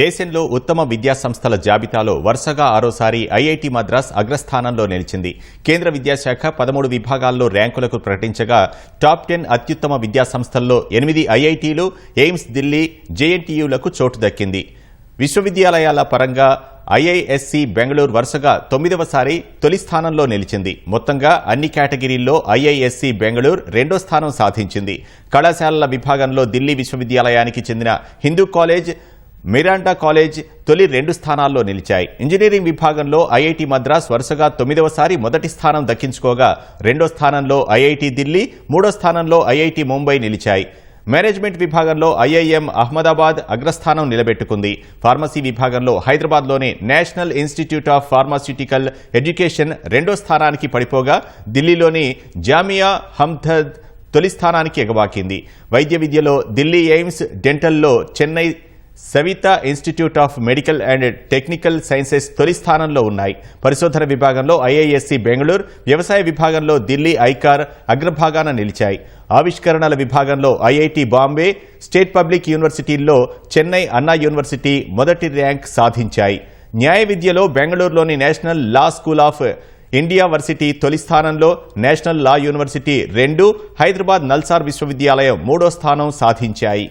దేశంలో ఉత్తమ విద్యా సంస్థల జాబితాలో వరుసగా ఆరోసారి ఐఐటి మద్రాస్ అగ్రస్థానంలో నిలిచింది. కేంద్ర విద్యాశాఖ పదమూడు విభాగాల్లో ర్యాంకులకు ప్రకటించగా టాప్ టెన్ అత్యుత్తమ విద్యా సంస్థల్లో ఎనిమిది ఐఐటీలు ఎయిమ్స్ ఢిల్లీ జేఎన్టీయూలకు చోటు దక్కింది. విశ్వవిద్యాలయాల పరంగా ఐఐఎస్సి బెంగళూరు వరుసగా తొమ్మిదవసారి తొలి స్థానంలో నిలిచింది. మొత్తంగా అన్ని కేటగిరీల్లో ఐఐఎస్సి బెంగళూరు రెండో స్థానం సాధించింది. కళాశాలల విభాగంలో ఢిల్లీ విశ్వవిద్యాలయానికి చెందిన హిందూ కాలేజ్ మిరాండా కాలేజ్ తొలి రెండు స్థానాల్లో నిలిచాయి. ఇంజనీరింగ్ విభాగంలో ఐఐటి మద్రాస్ వరుసగా తొమ్మిదవసారి మొదటి స్థానం దక్కించుకోగా రెండో స్థానంలో ఐఐటి ఢిల్లీ మూడో స్థానంలో ఐఐటి ముంబై నిలిచాయి. మేనేజ్మెంట్ విభాగంలో ఐఐఎం అహ్మదాబాద్ అగ్రస్థానం నిలబెట్టుకుంది. ఫార్మసీ విభాగంలో హైదరాబాద్లోని national institute of pharmaceutical education రెండో స్థానానికి పడిపోగా ఢిల్లీలోని జామియా హమ్దద్ తొలి స్థానానికి ఎగబాకింది. వైద్య విద్యలో Delhi AIIMS డెంటల్లో Chennai Saveetha institute of medical and technical sciences తొలి స్థానంలో ఉన్నాయి. పరిశోధన విభాగంలో ఐఐఎస్సి బెంగళూరు వ్యవసాయ విభాగంలో ఢిల్లీ ఐకార్ అగ్రభాగాన నిలిచాయి. ఆవిష్కరణల విభాగంలో ఐఐటి బాంబే స్టేట్ పబ్లిక్ యూనివర్సిటీల్లో చెన్నై అన్నా యూనివర్సిటీ మొదటి ర్యాంక్ సాధించాయి. న్యాయ విద్యలో బెంగళూరులోని national law school of India varsity తొలి స్థానంలో నేషనల్ లా యూనివర్సిటీ రెండు హైదరాబాద్ నల్సార్ విశ్వవిద్యాలయం మూడో స్థానం సాధించాయి.